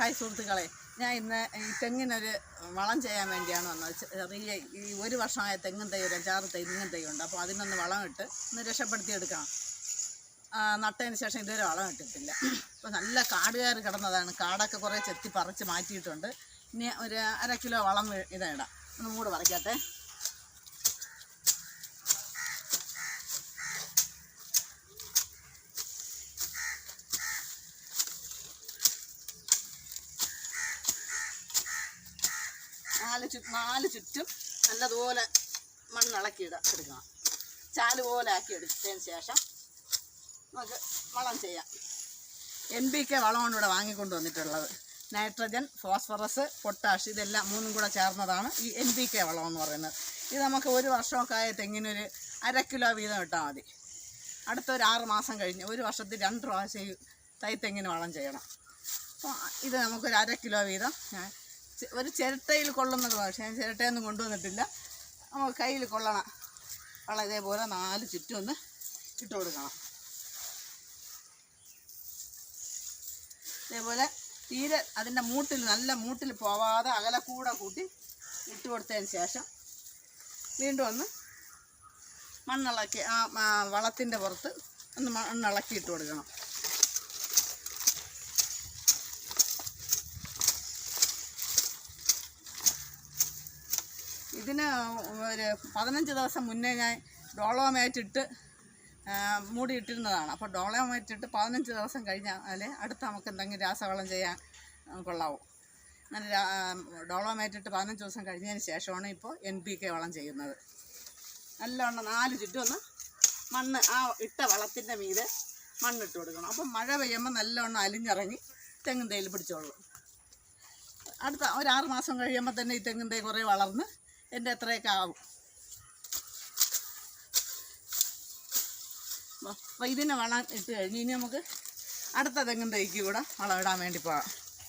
Hi സുഹൃത്തുക്കളെ. ഞാൻ ഇന്ന് ഈ തെങ്ങിനൊരു വളം ചെയ്യാൻ വേണ്ടിയാണ് വന്നത്. ചെറിയ ഈ ഒരു വർഷമായ തെങ്ങും തൈ ഒരു അഞ്ചാറ് തെങ്ങും തൈ ഉണ്ട്. അപ്പോൾ അതിനൊന്ന് വളം ഇട്ട് ഒന്ന് രക്ഷപ്പെടുത്തിയെടുക്കണം. നട്ടതിന് ശേഷം ഇതുവരെ വളം ഇട്ടിട്ടില്ല. അപ്പോൾ നല്ല കാട് കിടന്നതാണ്. കാടൊക്കെ കുറേ ചെത്തി പറിച്ച് മാറ്റിയിട്ടുണ്ട്. ഇനി ഒരു അര കിലോ വളം ഇതാ ഇടാം. ഒന്ന് മൂട് പറിക്കട്ടെ നാല് ചു നാല് ചുറ്റും നല്ലതുപോലെ മണ്ണിളക്കി ഇട എടുക്കണം. ചാൽ പോലെ ആക്കി എടുത്തതിന് ശേഷം നമുക്ക് വളം ചെയ്യാം. എൻ ബി കെ വളമാണ് ഇവിടെ വാങ്ങിക്കൊണ്ട് വന്നിട്ടുള്ളത്. നൈട്രജൻ ഫോസ്ഫറസ് പൊട്ടാഷ് ഇതെല്ലാം മൂന്നും കൂടെ ചേർന്നതാണ് ഈ എൻ ബി കെ വളം എന്ന് പറയുന്നത്. ഇത് നമുക്ക് ഒരു വർഷമൊക്കെ ആയ തെങ്ങിനൊരു അര കിലോ വീതം ഇട്ടാൽ മതി. അടുത്തൊരു ആറ് മാസം കഴിഞ്ഞ് ഒരു വർഷത്തിൽ രണ്ട് പ്രാവശ്യം തൈ തെങ്ങിന് വളം ചെയ്യണം. അപ്പോൾ ഇത് നമുക്കൊരു അര കിലോ വീതം ഞാൻ ഒരു ചിരട്ടയിൽ കൊള്ളുന്നത് പക്ഷേ ഞാൻ ചിരട്ടയൊന്നും കൊണ്ടുവന്നിട്ടില്ല. നമുക്ക് കയ്യിൽ കൊള്ളണം. വളം ഇതേപോലെ നാല് ചുറ്റും ഒന്ന് ഇട്ട് കൊടുക്കണം. ഇതേപോലെ തീരെ അതിന്റെ മൂട്ടിൽ നല്ല മൂട്ടിൽ പോവാതെ അകലെ കൂടെ കൂട്ടി ഇട്ട് കൊടുത്തതിന് ശേഷം വീണ്ടും ഒന്ന് മണ്ണിളക്കി ആ വളത്തിന്റെ പുറത്ത് ഒന്ന് മണ്ണിളക്കി ഇട്ട് കൊടുക്കണം. ഇതിന് ഒരു പതിനഞ്ച് ദിവസം മുന്നേ ഞാൻ ഡോളോമേറ്റ് ഇട്ട് മൂടിയിട്ടിരുന്നതാണ്. അപ്പോൾ ഡോളോമേറ്റ് ഇട്ട് പതിനഞ്ച് ദിവസം കഴിഞ്ഞാൽ അടുത്ത് നമുക്ക് എന്തെങ്കിലും രാസവളം ചെയ്യാൻ കൊള്ളാവൂ. അങ്ങനെ ഡോളോമേറ്റ് ഇട്ട് പതിനഞ്ച് ദിവസം കഴിഞ്ഞതിന് ശേഷമാണ് ഇപ്പോൾ എൻ പി കെ വളം ചെയ്യുന്നത്. നല്ലവണ്ണം നാല് ചുറ്റും ഒന്ന് മണ്ണ് ആ ഇട്ട വളത്തിന്റെ മീതെ മണ്ണിട്ട് കൊടുക്കണം. അപ്പം മഴ പെയ്യുമ്പോൾ നല്ലവണ്ണം അലിഞ്ഞിറങ്ങി തെങ്ങും തേയിൽ പിടിച്ചോളും അടുത്ത ഒരു ആറ് മാസം കഴിയുമ്പോൾ തന്നെ ഈ തെങ്ങിൻ തേ കുറേ വളർന്ന് എന്റെ എത്രയൊക്കെ ആവും. അപ്പോൾ ഇതിനെ വളം ഇട്ട് കഴിഞ്ഞ് ഇനി നമുക്ക് അടുത്ത തെങ്ങും തൈക്ക് കൂടെ വളം ഇടാൻ വേണ്ടി പോകാം